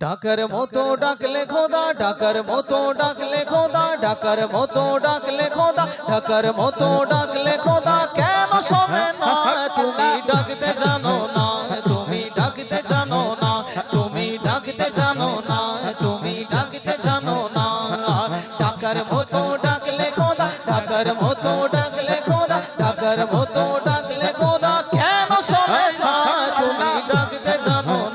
ডাকার মতো ডাকলে খোদা ডাকার মতো ডাকলে খোদা ডাকার মতো ডাকলে খোদা ডাকার মতো ডাকলে খোদা কেন শোনে না তুমি ডাকতে জানো না তুমি ডাকতে জানো না তুমি ডাকতে জানো না তুমি ডাকতে জানো না ডাকার মতো ডাকলে খোদা ডাকার মতো ডাকলে খোদা ডাকার মতো ডাকলে খোদা কেন শোনে না তুমি ডাকতে জানো না তুমি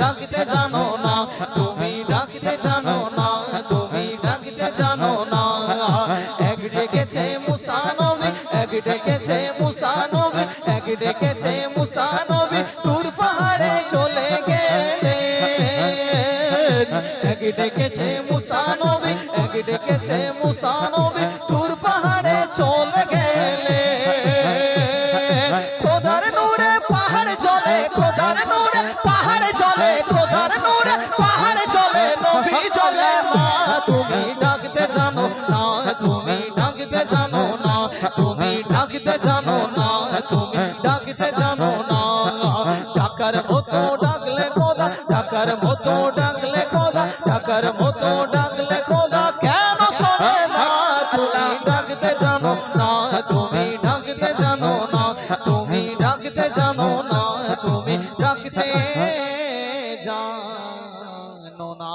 ডাকতে জানো না, তুমি ডাকতে জানো না, তুমি ডাকতে জানো না। এক ডেকেছে মুসা নবী এক ডেকেছে মুসা নবী এক ডেকেছে মুসা নবী তুর পাহাড়ে চলে গেলে। এক ডেকেছে মুসা নবী এক ডেকেছে মুসা নবী তুর পাহাড়ে চলে গেলে। খোদার নূরে পাহাড় চলে, খোদার নূরে তুমি ডাকতে জানো না, তুমি ডাকতে জানো না, তুমি ডাকতে জানো না, তুমি ডাকতে জানো না। ডাকার মতো ডাকলে খোদা, ডাকার মতো ডাকলে খোদা, ডাকার মতো ডাকলে খোদা, কেন শোনে না? তুমি ডাকতে জানো না, তুমি ডাকতে জানো না, তুমি ডাকতে জানো না, তুমি ডাকতে জানো না।